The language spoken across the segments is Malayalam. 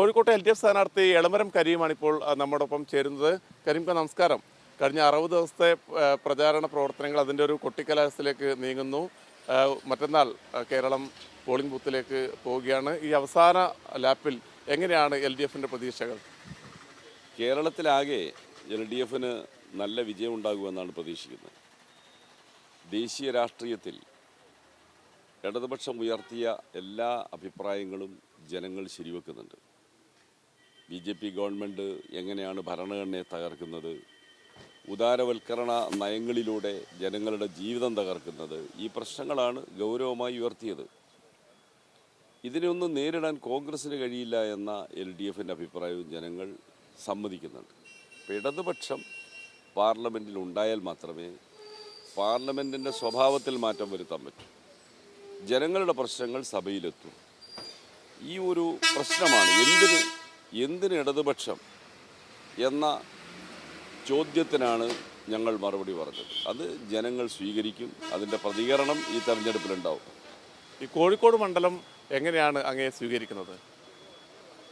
കോഴിക്കോട്ടെ എൽ ഡി എഫ് സ്ഥാനാർത്ഥി എളമരം കരീമാണ് ഇപ്പോൾ നമ്മോടൊപ്പം ചേരുന്നത്. കരീംക നമസ്കാരം. കഴിഞ്ഞ അറുപത് ദിവസത്തെ പ്രചാരണ പ്രവർത്തനങ്ങൾ അതിന്റെ ഒരു കൊട്ടിക്കലാശത്തിലേക്ക് നീങ്ങുന്നു. മറ്റന്നാൾ കേരളം പോളിംഗ് ബൂത്തിലേക്ക് പോവുകയാണ്. ഈ അവസാന ലാപ്പിൽ എങ്ങനെയാണ് എൽ ഡി എഫിന്റെ പ്രതീക്ഷകൾ? കേരളത്തിലാകെ എൽ ഡി എഫിന് നല്ല വിജയം ഉണ്ടാകുമെന്നാണ് പ്രതീക്ഷിക്കുന്നത്. ദേശീയ രാഷ്ട്രീയത്തിൽ ഇടതുപക്ഷം ഉയർത്തിയ എല്ലാ അഭിപ്രായങ്ങളും ജനങ്ങൾ ശരിവെക്കുന്നുണ്ട്. ബി ജെ പി ഗവൺമെന്റ് എങ്ങനെയാണ് ഭരണഘടനയെ തകർക്കുന്നത്? ഉദാരവൽക്കരണ നയങ്ങളിലൂടെ ജനങ്ങളുടെ ജീവിതം തകർക്കുന്നത് ഈ പ്രശ്നങ്ങളാണ് ഗൗരവമായി ഉയർത്തിയത്. ഇതിനൊന്നും നേരിടാൻ കോൺഗ്രസ്സിന് കഴിയില്ല എന്ന എൽ ഡി എഫിന്റെ അഭിപ്രായവും ജനങ്ങൾ സമ്മതിക്കുന്നുണ്ട്. അപ്പോൾ ഇടതുപക്ഷം പാർലമെന്റിൽ ഉണ്ടായാൽ മാത്രമേ പാർലമെന്റിന്റെ സ്വഭാവത്തിൽ മാറ്റം വരുത്താൻ പറ്റൂ. ജനങ്ങളുടെ പ്രശ്നങ്ങൾ സഭയിലെത്തും. ഈ ഒരു പ്രശ്നമാണ് എന്തിന് എന്തിന് ഇടതുപക്ഷം എന്ന ചോദ്യത്തിനാണ് ഞങ്ങൾ മറുപടി പറഞ്ഞത്. അത് ജനങ്ങൾ സ്വീകരിക്കും അതിന്റെ പ്രതികരണം ഈ തെരഞ്ഞെടുപ്പിലുണ്ടാവും. ഈ കോഴിക്കോട് മണ്ഡലം എങ്ങനെയാണ് അങ്ങയെ സ്വീകരിക്കുന്നത്?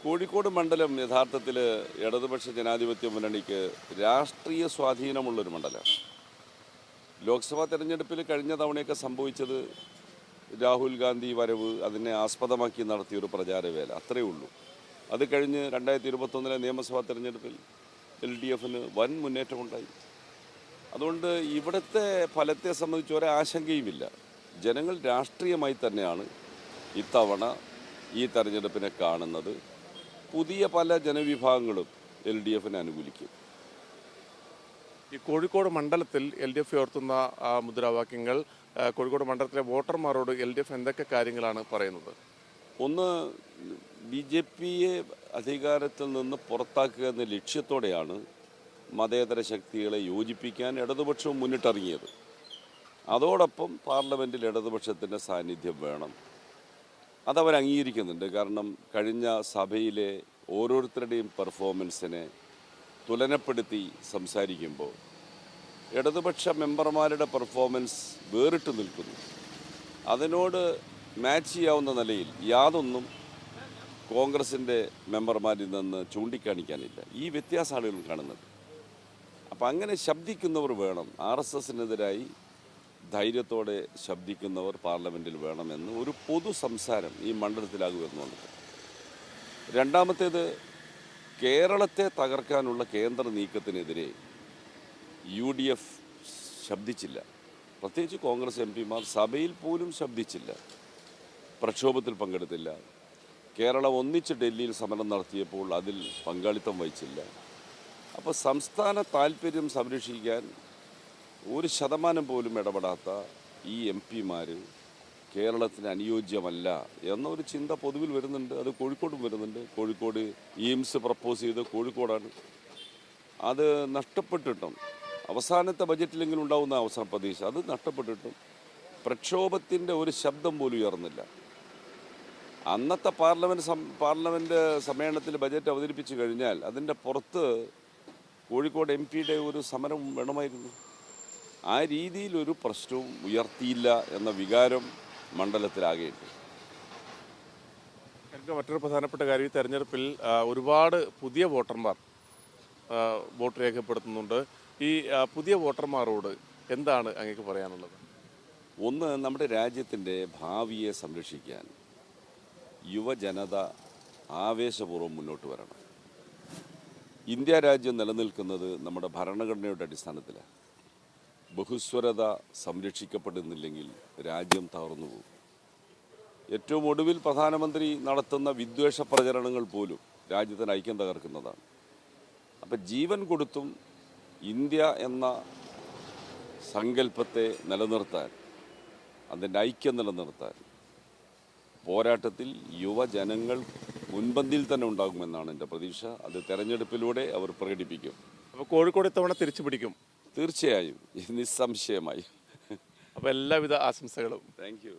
കോഴിക്കോട് മണ്ഡലം യഥാർത്ഥത്തിൽ ഇടതുപക്ഷ ജനാധിപത്യ മുന്നണിക്ക് രാഷ്ട്രീയ സ്വാധീനമുള്ളൊരു മണ്ഡലമാണ്. ലോക്സഭാ തെരഞ്ഞെടുപ്പിൽ കഴിഞ്ഞ തവണയൊക്കെ സംഭവിച്ചത് രാഹുൽ ഗാന്ധി വരവ് അതിനെ ആസ്പദമാക്കി നടത്തിയൊരു പ്രചാരവേല. അത്രയേ ഉള്ളൂ. അത് കഴിഞ്ഞ് രണ്ടായിരത്തി ഇരുപത്തൊന്നിലെ നിയമസഭാ തെരഞ്ഞെടുപ്പിൽ എൽ ഡി എഫിന് വൻ മുന്നേറ്റമുണ്ടായി അതുകൊണ്ട് ഇവിടുത്തെ ഫലത്തെ സംബന്ധിച്ച് ഒരാശങ്കയുമില്ല ജനങ്ങൾ രാഷ്ട്രീയമായി തന്നെയാണ് ഇത്തവണ ഈ തെരഞ്ഞെടുപ്പിനെ കാണുന്നത്. പുതിയ പല ജനവിഭാഗങ്ങളും എൽ ഡി എഫിനെ അനുകൂലിക്കും. ഈ കോഴിക്കോട് മണ്ഡലത്തിൽ എൽ ഡി എഫ് ഉയർത്തുന്ന മുദ്രാവാക്യങ്ങൾ കോഴിക്കോട് മണ്ഡലത്തിലെ വോട്ടർമാരോട് എൽ ഡി എഫ് എന്തൊക്കെ കാര്യങ്ങളാണ് പറയുന്നത്? ഒന്ന് ബി ജെ പിയെ അധികാരത്തിൽ നിന്ന് പുറത്താക്കുക എന്ന ലക്ഷ്യത്തോടെയാണ് മതേതര ശക്തികളെ യോജിപ്പിക്കാൻ ഇടതുപക്ഷവും മുന്നിട്ടിറങ്ങിയത്. അതോടൊപ്പം പാർലമെന്റിൽ ഇടതുപക്ഷത്തിന്റെ സാന്നിധ്യം വേണം. അതവർ അംഗീകരിക്കുന്നുണ്ട് കാരണം കഴിഞ്ഞ സഭയിലെ ഓരോരുത്തരുടെയും പെർഫോമൻസിനെ തുലനപ്പെടുത്തി സംസാരിക്കുമ്പോൾ ഇടതുപക്ഷ മെമ്പർമാരുടെ പെർഫോമൻസ് വേറിട്ട് നിൽക്കുന്നു. അതിനോട് മാച്ച് ചെയ്യാവുന്ന നിലയിൽ യാതൊന്നും കോൺഗ്രസിന്റെ മെമ്പർമാരിൽ നിന്ന് ചൂണ്ടിക്കാണിക്കാനില്ല. ഈ വ്യത്യാസം ആളുകൾ കാണുന്നത്. അപ്പം അങ്ങനെ ശബ്ദിക്കുന്നവർ വേണം. ആർ എസ് എസിനെതിരായി ധൈര്യത്തോടെ ശബ്ദിക്കുന്നവർ പാർലമെന്റിൽ വേണമെന്ന് ഒരു പൊതു സംസാരം ഈ മണ്ഡലത്തിലാകുമെന്നുണ്ട് രണ്ടാമത്തേത് കേരളത്തെ തകർക്കാനുള്ള കേന്ദ്ര നീക്കത്തിനെതിരെ യു ഡി എഫ് ശബ്ദിച്ചില്ല. പ്രത്യേകിച്ച് കോൺഗ്രസ് എം പിമാർ സഭയിൽ പോലും ശബ്ദിച്ചില്ല. പ്രക്ഷോഭത്തിൽ പങ്കെടുത്തില്ല. കേരളം ഒന്നിച്ച് ഡൽഹിയിൽ സമരം നടത്തിയപ്പോൾ അതിൽ പങ്കാളിത്തം വഹിച്ചില്ല. അപ്പോൾ സംസ്ഥാന താല്പര്യം സംരക്ഷിക്കാൻ ഒരു ശതമാനം പോലും ഇടപെടാത്ത ഈ എം പിമാർ കേരളത്തിന് അനുയോജ്യമല്ല എന്നൊരു ചിന്ത പൊതുവിൽ വരുന്നുണ്ട്. അത് കോഴിക്കോടും വരുന്നുണ്ട്. കോഴിക്കോട് എയിംസ് പ്രപ്പോസ് ചെയ്ത് കോഴിക്കോടാണ്. അത് നഷ്ടപ്പെട്ടിട്ടും അവസാനത്തെ ബജറ്റിലെങ്കിലും ഉണ്ടാവുന്ന അവസാന പ്രതീക്ഷ അത് നഷ്ടപ്പെട്ടിട്ടും പ്രക്ഷോഭത്തിന്റെ ഒരു ശബ്ദം പോലും ഉയർന്നില്ല. അന്നത്തെ പാർലമെന്റ് സം പാർലമെന്റ് സമ്മേളനത്തിൽ ബജറ്റ് അവതരിപ്പിച്ചു കഴിഞ്ഞാൽ അതിന്റെ പുറത്ത് കോഴിക്കോട് എം പിയുടെ ഒരു സമരം വേണമായിരുന്നു. ആ രീതിയിലൊരു പ്രശ്നവും ഉയർത്തിയില്ല എന്ന വികാരം മണ്ഡലത്തിലാകെയുണ്ട്. എനിക്ക് മറ്റൊരു പ്രധാനപ്പെട്ട കാര്യം ഈ തെരഞ്ഞെടുപ്പിൽ ഒരുപാട് പുതിയ വോട്ടർമാർ വോട്ട് രേഖപ്പെടുത്തുന്നുണ്ട്. ഈ പുതിയ വോട്ടർമാരോട് എന്താണ് അങ്ങേക്ക് പറയാനുള്ളത്? ഒന്ന് നമ്മുടെ രാജ്യത്തിന്റെ ഭാവിയെ സംരക്ഷിക്കാൻ യുവജനത ആവേശപൂർവം മുന്നോട്ട് വരണം. ഇന്ത്യ രാജ്യം നിലനിൽക്കുന്നത് നമ്മുടെ ഭരണഘടനയുടെ അടിസ്ഥാനത്തിലാണ് ബഹുസ്വരത സംരക്ഷിക്കപ്പെടുന്നില്ലെങ്കിൽ രാജ്യം തകർന്നു പോകും. ഏറ്റവും ഒടുവിൽ പ്രധാനമന്ത്രി നടത്തുന്ന വിദ്വേഷ പ്രചരണങ്ങൾ പോലും രാജ്യത്തിന് ഐക്യം തകർക്കുന്നതാണ്. അപ്പം ജീവൻ കൊടുത്തും ഇന്ത്യ എന്ന സങ്കല്പത്തെ നിലനിർത്താൻ അതിന്റെ ഐക്യം നിലനിർത്താൻ പോരാട്ടത്തിൽ യുവജനങ്ങൾ മുൻപന്തിയിൽ തന്നെ ഉണ്ടാകുമെന്നാണ് എന്റെ പ്രതീക്ഷ. അത് തെരഞ്ഞെടുപ്പിലൂടെ അവർ പ്രകടിപ്പിക്കും. അപ്പോൾ കോഴിക്കോട് ഇത്തവണ തിരിച്ചു പിടിക്കും? തീർച്ചയായും. നിസ്സംശയമായി. അപ്പോൾ എല്ലാവിധ ആശംസകളും. Thank you